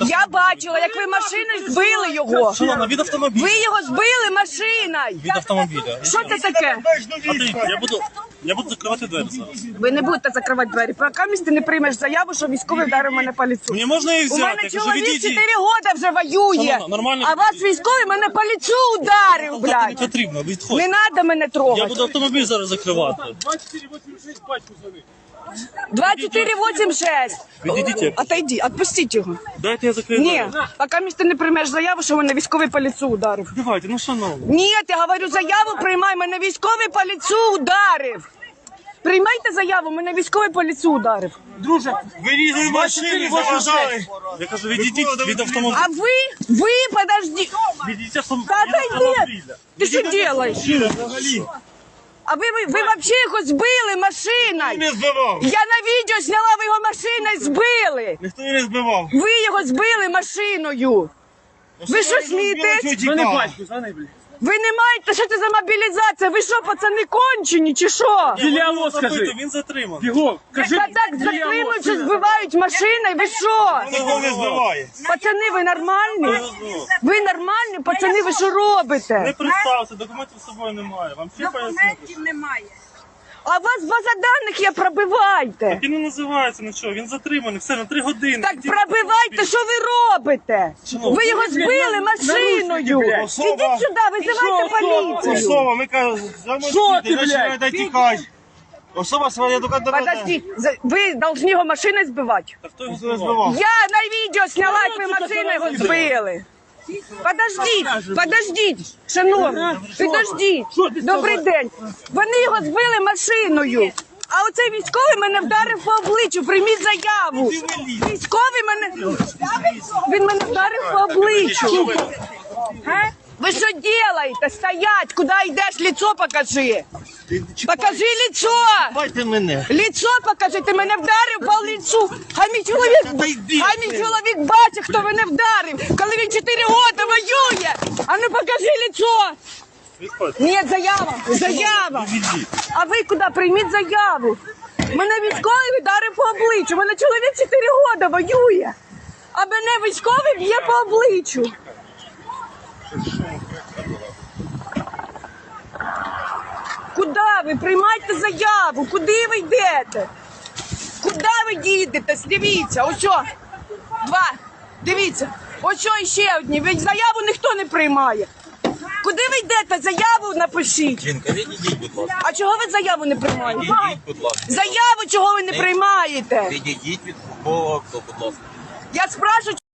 Я бачила, як ви машиною збили його. Шановна, від автомобіля. Ви його збили машиною. Від автомобіля. Що це таке? А ти, я буду, я буду закривати двері зараз. Ви не будете закривати двері. Поки ти не приймеш заяву, що військовий вдарив мене по лицу. Мені можна їх У взяти? мене Я кажу, чоловік відійдіть. 4 роки вже воює. Шановна, нормально А вас військовий мене по лицу ударив, Не блядь. потрібно, відходь. Не треба мене Я трогати. буду автомобіль зараз закривати. 2486 пачку зони. 2486. Відійдіть. Отойди, отпустіть його. Дайте я закрию Ні, двері. поки ти не приймеш заяву, що мене військовий по лицу ударив. Давайте, ну шановні. Ні, я говорю, заяву приймай, мене військовий по лицу ударив. Приймайте заяву, мене військовий по лицу ударив. Друже, Вирізали машини, заважали. Я кажу, відійдіть від автомобіля. А ви, ви, подожди. Відійдіть автом- Та від отойди. автомобіля. Ти що робиш? А ви, ви, ви вообще його збили машиною. Не збивав. Я на відео зняла, ви його машиною збили. Ніхто не збивав. Ви його збили машиною. Ви що смієтесь? Пачку, зони, блядь. Ви не маєте, що це за мобілізація? Ви що, пацани кончені чи що? Діляло, скажи. Він затриманий. Бігом. Кажи. Та так затримують, що збивають машини, ви що? Ніхто не збиває. Пацани, ви нормальні? Ви нормальні? Пацани, ви що робите? Не представся, документів з собою немає. Вам ще пояснити? А у вас база даних є, пробивайте. Він не називається нічого, він затриманий, все, на три години. Так Ідіть пробивайте, що ви робите? Ви його збили машиною. Ідіть сюди, визивайте поліцію. Особа, ми кажемо, Що ти, блядь? тікай. Особа своя документа. Подожди, за- ви должны його машиною збивати? Та хто його збивав? Я на відео сняла, як ви машиною його збили. Подождіть, подождіть, шановні, підождіть. Добрий день. Вони його збили машиною. А оцей військовий мене вдарив по обличчю. Прийміть заяву. Військовий мене він мене вдарив по обличчю. Ви що робите? Стоять! Куди йдеш? Лицо покажи. Покажи лицо. Байте мене. Лицо покажи, ти мене вдарив по лицу. Хай мій чоловік, хай мій чоловік бачить, хто мене вдарив, коли він 4 роки воює. А ну покажи лицо. Ні, заява, заява. А ви куди? Прийміть заяву. Мене військовий вдарив по обличчю. Мене чоловік 4 роки воює. А мене військовий б'є по обличчю. Куди ви? Приймайте заяву. Куди ви йдете? Куди ви їдете? Дивіться, ось що. Два. Дивіться. Ось що іще одні. Ви заяву ніхто не приймає. Куди ви йдете? Заяву напишіть. Жінка, відійдіть, будь ласка. А чого ви заяву не приймаєте? Відійдіть, будь ласка. Заяву чого ви не приймаєте? Відійдіть від авто, будь ласка. Я спрашиваю,